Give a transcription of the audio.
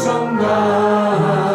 충성다